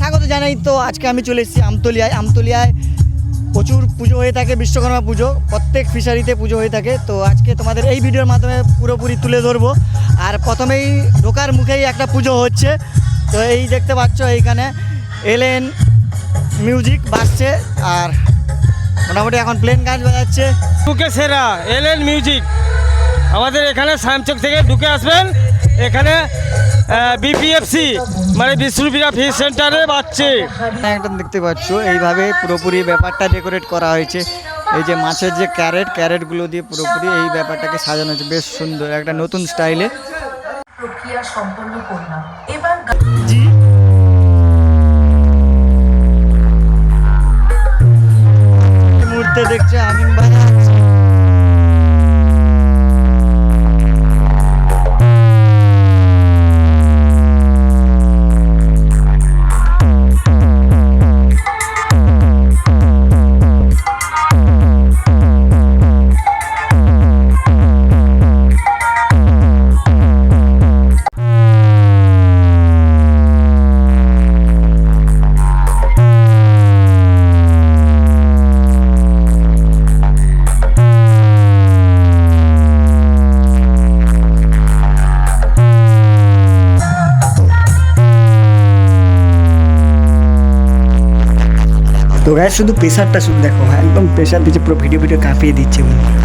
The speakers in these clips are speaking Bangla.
স্বাগত জানাই তো, আজকে আমি চলে এসেছি আমতলিয়ায়। আমতলিয়ায় প্রচুর পুজো হয়ে থাকে, বিশ্বকর্মা পুজো। প্রত্যেক ফিশারিতে পুজো হয়ে থাকে। তো আজকে তোমাদের এই ভিডিওর মাধ্যমে পুরোপুরি তুলে ধরবো। আর প্রথমেই ঢোকার মুখেই একটা পুজো হচ্ছে। তো এই দেখতে পাচ্ছ এইখানে এলেন মিউজিক বাজছে। আর মোটামুটি এখন প্লেন গাছ বাজাচ্ছে। বুকে সেরা এলএন মিউজিক আমাদের এখানে সামচক থেকে ঢুকে আসবেন। এখানে বিপিএফসি মানে বিষ্ণুপিরা ফিস সেন্টারে বাচ্চে একটা দেখতে পাচ্ছ এইভাবে পুরোপুরি ব্যাপারটা ডেকোরেট করা হয়েছে। এই যে মাছের যে ক্যারেট ক্যারেটগুলো দিয়ে পুরোপুরি এই ব্যাপারটাকে সাজানো হয়েছে বেশ সুন্দর একটা নতুন স্টাইলে প্রক্রিয়া সম্পন্ন করলাম এবার মুহূর্তে দেখছে আমিন বাজাচ্ছে তো গায়ে শুধু প্রেশারটা শুধু দেখো হ্যাঁ, একদম প্রেশার দিচ্ছে পুরো ভিডিও ভিডিও কাঁপিয়ে দিচ্ছে মনে হয়।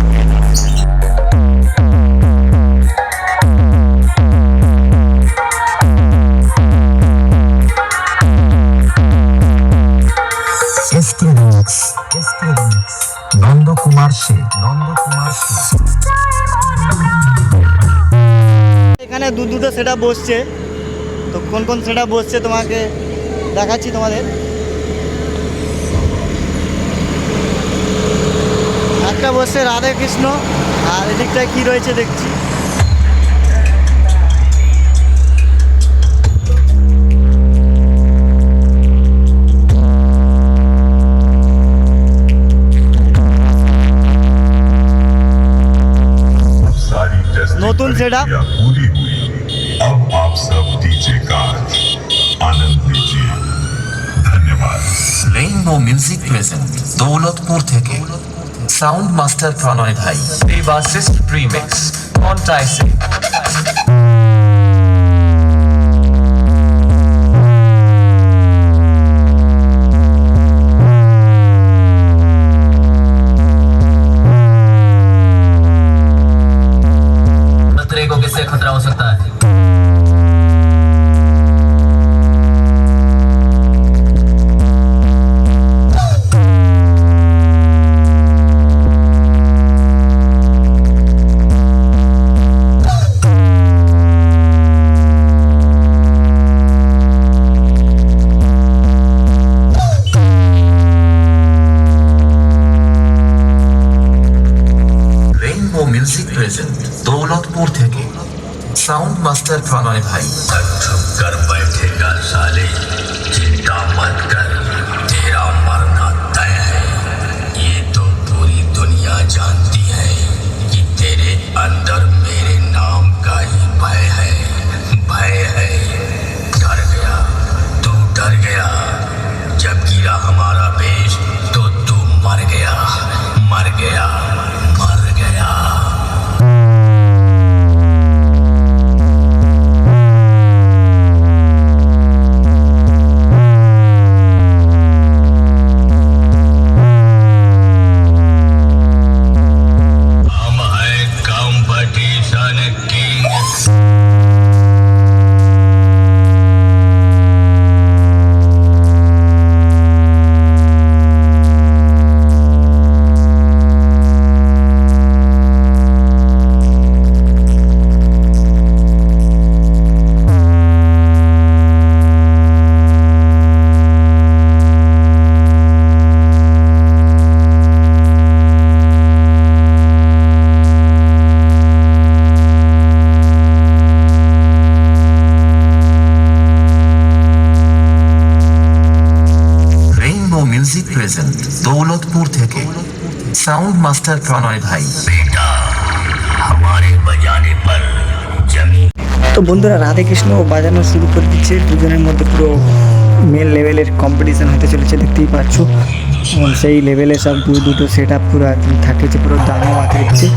SK remix SK remix Nanda Kumar সে নন্দ এখানে দু দুটো সেটা বসছে তো কোন কোন সেটা বসছে তোমাকে দেখাচ্ছি তোমাদের একটা বসছে রাধে কৃষ্ণ আর এদিকটায় কি রয়েছে দেখছি सारी टेस्टिंग नूतन setup। प्रक्रिया पूरी हुई अब आप सब डीजे का आनंद लीजिए धन्यवाद রেইনবো মিউজিক প্রেজেন্ট দৌলতপুর থেকে साउंड मास्टर प्रणय भाई देवा सिस्ट प्रीमिक्स ऑन कॉन्टाई से खतरा हो सकता है। প্রেজেন্ট দৌলতপুর থেকে সাউন্ড মাস্টার প্রণয় ভাই चुप कर बैठेगा साले चिंता मत कर तेरा मरना तय है ये तो पूरी दुनिया जानती है कि तेरे अंदर मेरे नाम का ही भय है भय है डर गया तू डर गया जब गिरा हमारा पेश तो तू मर गया मर गया সাউন্ড মাস্টার প্রণয় ভাই তো বন্ধুরা রাধে কৃষ্ণ বাজানো শুরু করে দিচ্ছে। দুজনের মধ্যে পুরো মেল লেভেলের কম্পিটিশন হতে চলেছে দেখতেই পাচ্ছ। সেই লেভেলে সব দু দুটো সেট আপ পুরো থাকে পুরো দামও দিচ্ছে।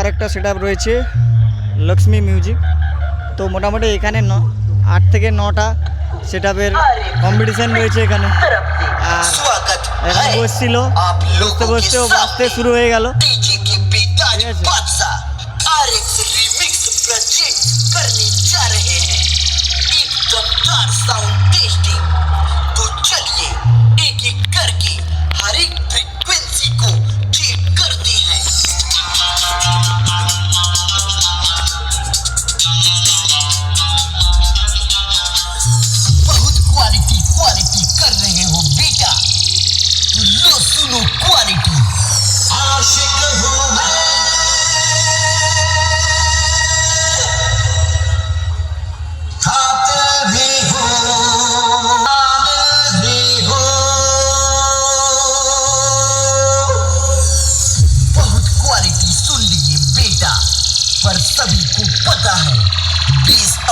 আরেকটা সেট রয়েছে লক্ষ্মী মিউজিক তো মোটামুটি এখানে ন আট থেকে নটা সেট কম্পিটিশান রয়েছে এখানে। আর এখানে বসছিল বসতে বসতেও বাঁচতে শুরু হয়ে গেল। ঠিক আছে।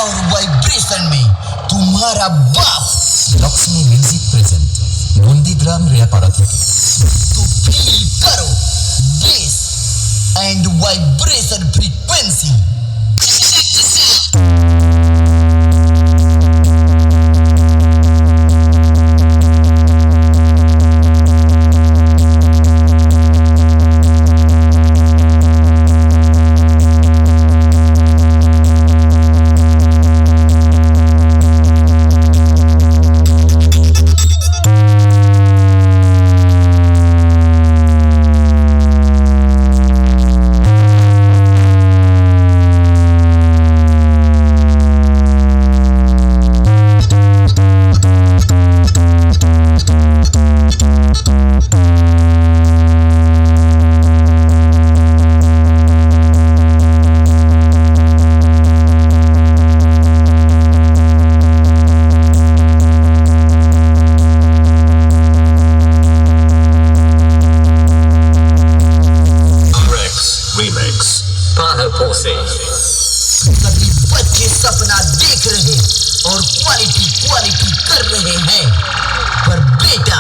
sound vibration on me. Tumara bass. Lakshmi Music Present. Bundi Drum Reaparathi. To feel karo bass and vibration. ग्राहकों से सभी बच्चे सपना देख रहे और क्वालिटी क्वालिटी कर रहे हैं। पर बेटा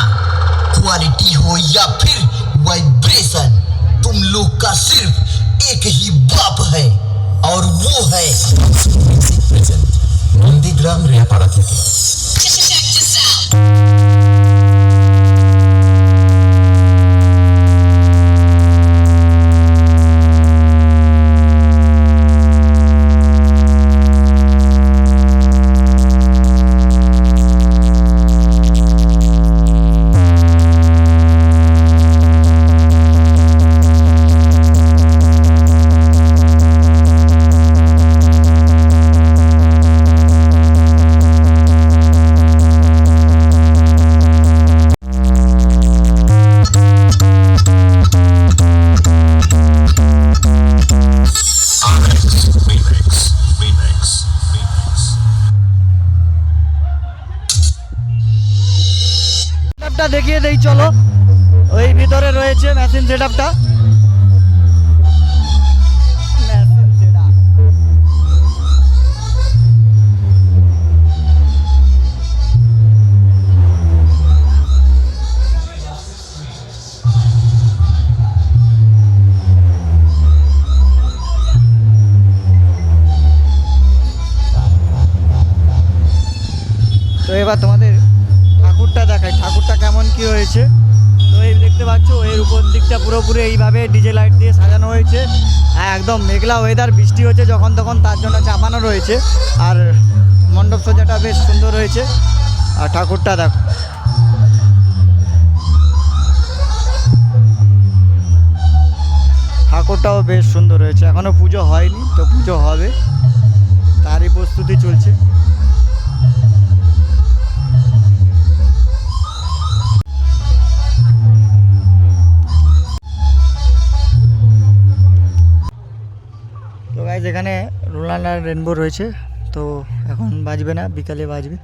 क्वालिटी हो या फिर वाइब्रेशन तुम लोग का सिर्फ़ एक ही बाप है और वो है नंदीग्राम रेपाड़ा দেখিয়ে দেই চলো। ওই ভিতরে রয়েছে মেশিন সেট আপটা তো এবার তোমাদের কি হয়েছে। তো এই দেখতে পাচ্ছ, এর উপর দিকটা পুরোপুরি এইভাবে ডিজে লাইট দিয়ে সাজানো হয়েছে। আর একদম মেঘলা ওয়েদার বৃষ্টি হচ্ছে যখন তখন, তার জন্য চাপানো রয়েছে। আর মণ্ডপ সজ্জাটা বেশ সুন্দর হয়েছে। আর ঠাকুরটা দেখো। ঠাকুরটাও বেশ সুন্দর হয়েছে। এখনও পুজো হয়নি, তো পুজো হবে। তারই প্রস্তুতি চলছে। এখানে রোলান আর রেনবো রয়েছে তো এখন বাজবে না বিকালে বাজবে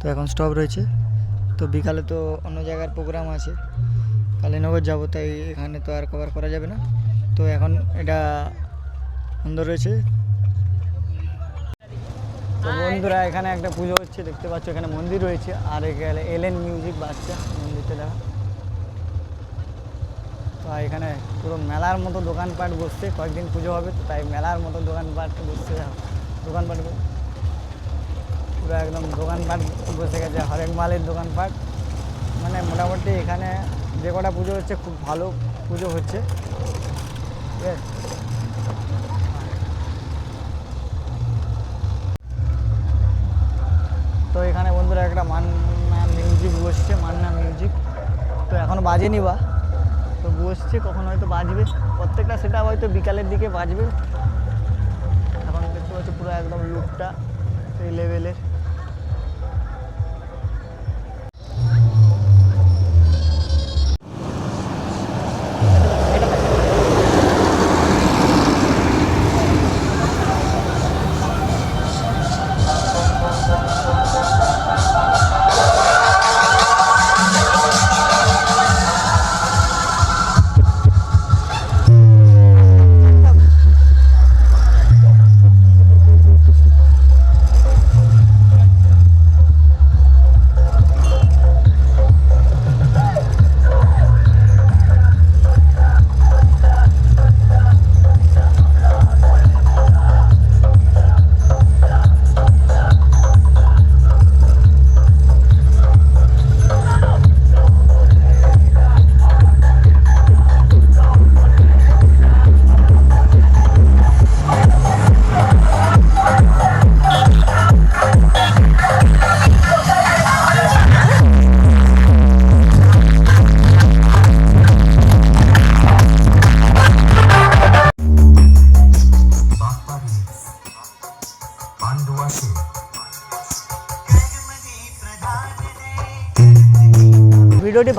তো এখন স্টপ রয়েছে। তো বিকালে তো অন্য জায়গার প্রোগ্রাম আছে কালীনগর যাব তাই এখানে তো আর কভার করা যাবে না। তো এখন এটা বন্ধ রয়েছে। তো বন্ধুরা এখানে একটা পুজো হচ্ছে দেখতে পাচ্ছ এখানে মন্দির রয়েছে আর এখানে এলেন মিউজিক বাজছে মন্দিরটা দেখা। তো এখানে পুরো মেলার মতো দোকানপাট বসছে, কয়েকদিন পুজো হবে তো তাই মেলার মতো দোকানপাট বসছে। দোকানপাট পুরো একদম দোকানপাট বসে গেছে, হরেক মালের দোকানপাট। মানে মোটামুটি এখানে যে কটা পুজো হচ্ছে খুব ভালো পুজো হচ্ছে। ঠিক আছে তো এখানে বন্ধুরা একটা মান্না মিউজিক বসছে, মান্না মিউজিক। তো এখনও বাজেনি বা? তো বসছে কখন হয়তো বাজবে। প্রত্যেকটা সেটা হয়তো বিকালের দিকে বাজবে। এখন দেখতে পাচ্ছি পুরো একদম লুকটা সেই লেভেলের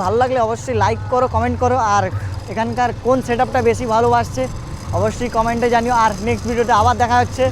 ভালো লাগলে অবশ্যই লাইক করো কমেন্ট করো, আর এখানকার কোন সেট বেশি ভালোবাসছে, অবশ্যই কমেন্টে জানিও। আর নেক্সট ভিডিওতে আবার দেখা হচ্ছে।